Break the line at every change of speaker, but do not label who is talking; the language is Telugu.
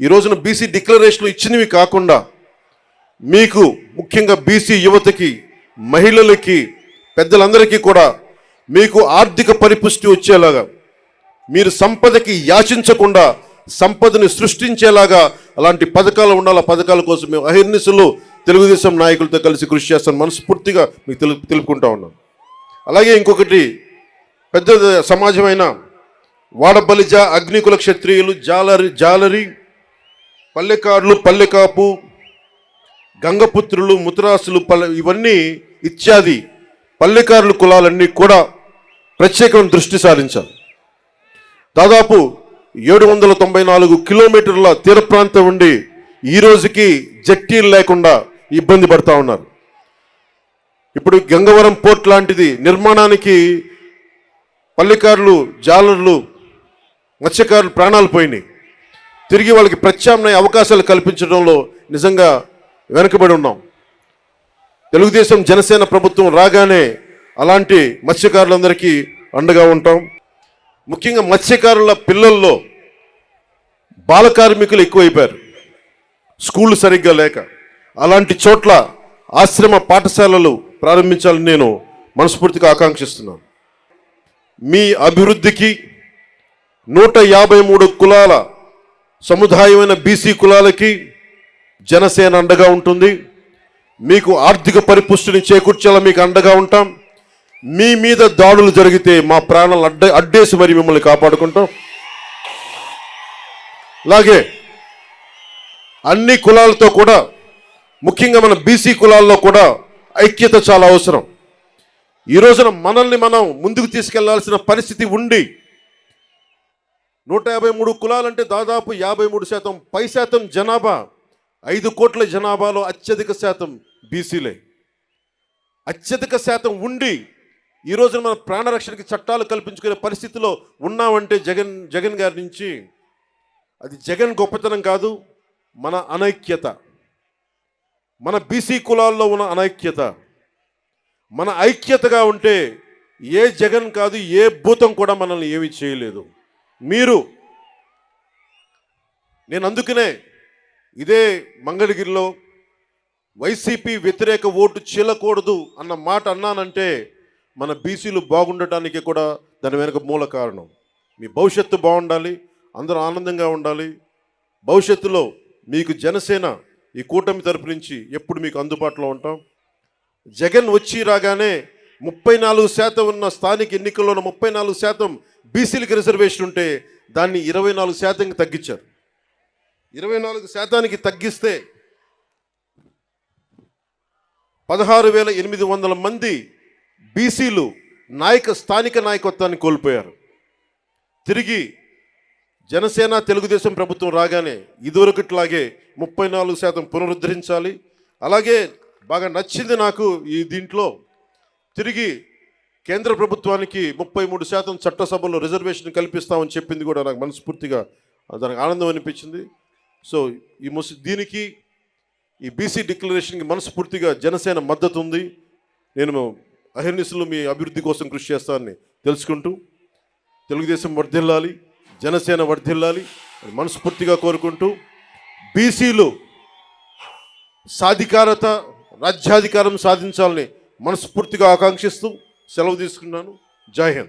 ఈ రోజున బీసీ డిక్లరేషన్లు ఇచ్చినవి కాకుండా మీకు ముఖ్యంగా బీసీ యువతకి మహిళలకి పెద్దలందరికీ కూడా మీకు ఆర్థిక పరిపుష్టి వచ్చేలాగా మీరు సంపదకి యాచించకుండా సంపదని సృష్టించేలాగా అలాంటి పథకాలు ఉండాలి? పథకాల కోసం మేము అహిర్నిశలు తెలుగుదేశం నాయకులతో కలిసి కృషి చేస్తాను మనస్ఫూర్తిగా మీకు తెలు తెలుపుకుంటా ఉన్నాం. అలాగే ఇంకొకటి పెద్ద సమాజమైన వాడబలిజ అగ్నికుల క్షత్రియులు జాలరి జాలరి పల్లెకారులు పల్లెకాపు గంగపుత్రులు ముతరాసులు పల్లె ఇవన్నీ ఇత్యాది పల్లెకారుల కులాలన్నీ కూడా ప్రత్యేకమైన దృష్టి సారించాలి. దాదాపు ఏడు వందల తొంభై నాలుగు కిలోమీటర్ల తీర ప్రాంతం ఉండి ఈ రోజుకి జట్టీలు లేకుండా ఇబ్బంది పడతా ఉన్నారు. ఇప్పుడు గంగవరం పోర్ట్ లాంటిది నిర్మాణానికి పల్లెకారులు జాలర్లు మత్స్యకారులు ప్రాణాలు పోయినాయి. తిరిగి వాళ్ళకి ప్రత్యామ్నాయ అవకాశాలు కల్పించడంలో నిజంగా వెనుకబడి ఉన్నాం. తెలుగుదేశం జనసేన ప్రభుత్వం రాగానే అలాంటి మత్స్యకారులందరికీ అండగా ఉంటాం. ముఖ్యంగా మత్స్యకారుల పిల్లల్లో బాల కార్మికులు ఎక్కువైపోయారు. స్కూళ్ళు సరిగ్గా లేక. అలాంటి చోట్ల ఆశ్రమ పాఠశాలలు ప్రారంభించాలని నేను మనస్ఫూర్తిగా ఆకాంక్షిస్తున్నాను. మీ అభివృద్ధికి నూట యాభై మూడు కులాల సముదాయమైన బీసీ కులాలకి జనసేన అండగా ఉంటుంది. మీకు ఆర్థిక పరిపుష్టిని చేకూర్చేలా మీకు అండగా ఉంటాం. మీ మీద దాడులు జరిగితే మా ప్రాణాలు అడ్డ అడ్డేసి మరి మిమ్మల్ని కాపాడుకుంటాం. అలాగే అన్ని కులాలతో కూడా ముఖ్యంగా మన బీసీ కులాల్లో కూడా ఐక్యత చాలా అవసరం. ఈ రోజున మనల్ని మనం ముందుకు తీసుకెళ్ళాల్సిన పరిస్థితి ఉండి నూట యాభై మూడు కులాలంటే దాదాపు యాభై మూడు శాతం పై శాతం జనాభా. ఐదు కోట్ల జనాభాలో అత్యధిక శాతం బీసీలే. అత్యధిక శాతం ఉండి ఈరోజు మన ప్రాణరక్షణకి చట్టాలు కల్పించుకునే పరిస్థితిలో ఉన్నామంటే జగన్ జగన్ గారి నుంచి అది జగన్ గొప్పతనం కాదు మన అనైక్యత. మన బీసీ కులాల్లో ఉన్న అనైక్యత. మన ఐక్యతగా ఉంటే ఏ జగన్ కాదు ఏ భూతం కూడా మనల్ని ఏమీ చేయలేదు. మీరు నేను అందుకనే ఇదే మంగళగిరిలో వైసీపీ వ్యతిరేక ఓటు చీలకూడదు అన్న మాట అన్నానంటే మన బీసీలు బాగుండటానికి కూడా దాని వెనుక మూల కారణం. మీ భవిష్యత్తు బాగుండాలి అందరూ ఆనందంగా ఉండాలి. భవిష్యత్తులో మీకు జనసేన ఈ కూటమి తరపు నుంచి ఎప్పుడు మీకు అందుబాటులో ఉంటాం. జగన్ వచ్చి రాగానే ముప్పై నాలుగు శాతం ఉన్న స్థానిక ఎన్నికల్లోన ముప్పై నాలుగు శాతం బీసీలకి రిజర్వేషన్ ఉంటే దాన్ని ఇరవై నాలుగు శాతంకి తగ్గించారు. ఇరవై నాలుగు శాతానికి తగ్గిస్తే పదహారు వేల ఎనిమిది వందల మంది బీసీలు నాయక స్థానిక నాయకత్వాన్ని కోల్పోయారు. తిరిగి జనసేన తెలుగుదేశం ప్రభుత్వం రాగానే ఇదివరకట్లాగే ముప్పై నాలుగు శాతం పునరుద్ధరించాలి. అలాగే బాగా నచ్చింది నాకు ఈ దీంట్లో. తిరిగి కేంద్ర ప్రభుత్వానికి ముప్పై మూడు శాతం చట్టసభలో రిజర్వేషన్ కల్పిస్తామని చెప్పింది కూడా నాకు మనస్ఫూర్తిగా దానికి ఆనందం అనిపించింది. సో ఈ ముస్ దీనికి ఈ బీసీ డిక్లరేషన్కి మనస్ఫూర్తిగా జనసేన మద్దతు ఉంది. నేను అహిర్నిశలు మీ అభివృద్ధి కోసం కృషి చేస్తానని తెలుసుకుంటూ తెలుగుదేశం వర్ధిల్లాలి జనసేన వర్ధిల్లాలి అని మనస్ఫూర్తిగా కోరుకుంటూ బీసీలు సాధికారత రాజ్యాధికారం సాధించాలని మనస్ఫూర్తిగా ఆకాంక్షిస్తూ సెలవు తీసుకున్నాను. జై హింద్.